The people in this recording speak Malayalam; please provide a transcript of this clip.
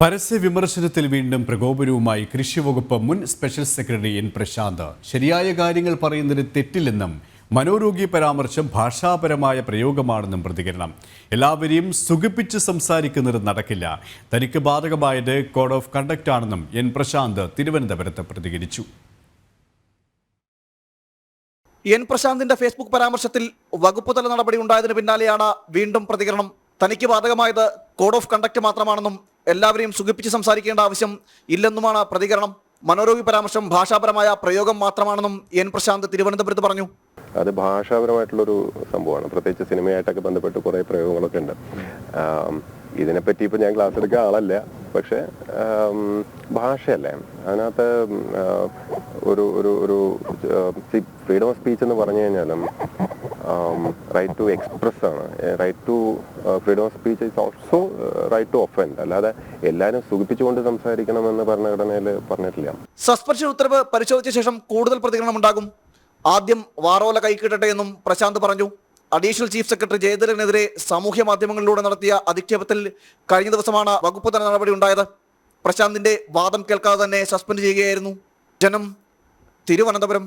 പരസ്യ വിമർശനത്തിൽ വീണ്ടും പ്രകോപനവുമായി കൃഷിവകുപ്പ് മുൻ സ്പെഷ്യൽ സെക്രട്ടറി എൻ പ്രശാന്ത്. ശരിയായ കാര്യങ്ങൾ പറയുന്നതിന് തെറ്റില്ലെന്നും മനോരോഗി പരാമർശം ഭാഷാപരമായ പ്രയോഗമാണെന്നും പ്രതികരണം. എല്ലാവരെയും സുഖിപ്പിച്ച് സംസാരിക്കുന്നത് നടക്കില്ല. തനിക്ക് ബാധകമായത് കോഡ് ഓഫ് കണ്ടക്ട് ആണെന്നും എൻ പ്രശാന്ത് തിരുവനന്തപുരത്ത് പ്രതികരിച്ചു. എൻ പ്രശാന്തിന്റെ ഫേസ്ബുക്ക് പരാമർശത്തിൽ വകുപ്പ് തല നടപടി ഉണ്ടായതിനു പിന്നാലെയാണ് വീണ്ടും പ്രതികരണം. തനിക്ക് ബാധകമായത് കോഡ് ഓഫ് കണ്ടക്ട് മാത്രമാണെന്നും എല്ലാവരെയും സുഖിപ്പിച്ച് സംസാരിക്കേണ്ട ആവശ്യം ഇല്ലെന്നുമാണ് പ്രതികരണം. മനോരോഗി പരാമർശം ഭാഷാപരമായ പ്രയോഗം മാത്രമാണെന്നും എൻ പ്രശാന്ത് തിരുവനന്തപുരത്ത് പറഞ്ഞു. അത് ഭാഷാപരമായിട്ടുള്ളൊരു സംഭവമാണ്. പ്രത്യേകിച്ച് സിനിമയായിട്ടൊക്കെ ബന്ധപ്പെട്ട് കുറേ പ്രയോഗങ്ങളൊക്കെ ഉണ്ട്. ഇതിനെപ്പറ്റി ഇപ്പം ഞാൻ ക്ലാസ് എടുക്കുക ആളല്ല. പക്ഷെ ഭാഷയല്ലേ? അതിനകത്ത് ഒരു ഒരു ഒരു ഫ്രീഡം ഓഫ് സ്പീച്ച് എന്ന് പറഞ്ഞു കഴിഞ്ഞാലും റൈറ്റ് ടു എക്സ്പ്രസ് ആണ്. Right to freedom of speech is also right to offend അല്ലാതെ എല്ലാവരും സുഖിപ്പിച്ചുകൊണ്ട് സംസാരിക്കണം സംസാരിക്കണമെന്ന് ഭരണഘടനയിൽ പറഞ്ഞിട്ടില്ല. സസ്പെൻഷൻ ഉത്തരവ് പരിശോധിച്ച ശേഷം കൂടുതൽ പ്രതികരണം ഉണ്ടാകും. ആദ്യം വാറോല കൈക്കിട്ടട്ടെ എന്നും പ്രശാന്ത് പറഞ്ഞു. അഡീഷണൽ ചീഫ് സെക്രട്ടറി ജയതിരനെതിരെ സാമൂഹ്യ മാധ്യമങ്ങളിലൂടെ നടത്തിയ അധിക്ഷേപത്തിൽ കഴിഞ്ഞ ദിവസമാണ് വകുപ്പ് തല നടപടി ഉണ്ടായത്. പ്രശാന്തിന്റെ വാദം കേൾക്കാതെ തന്നെ സസ്പെൻഡ് ചെയ്യുകയായിരുന്നു. ജനം തിരുവനന്തപുരം.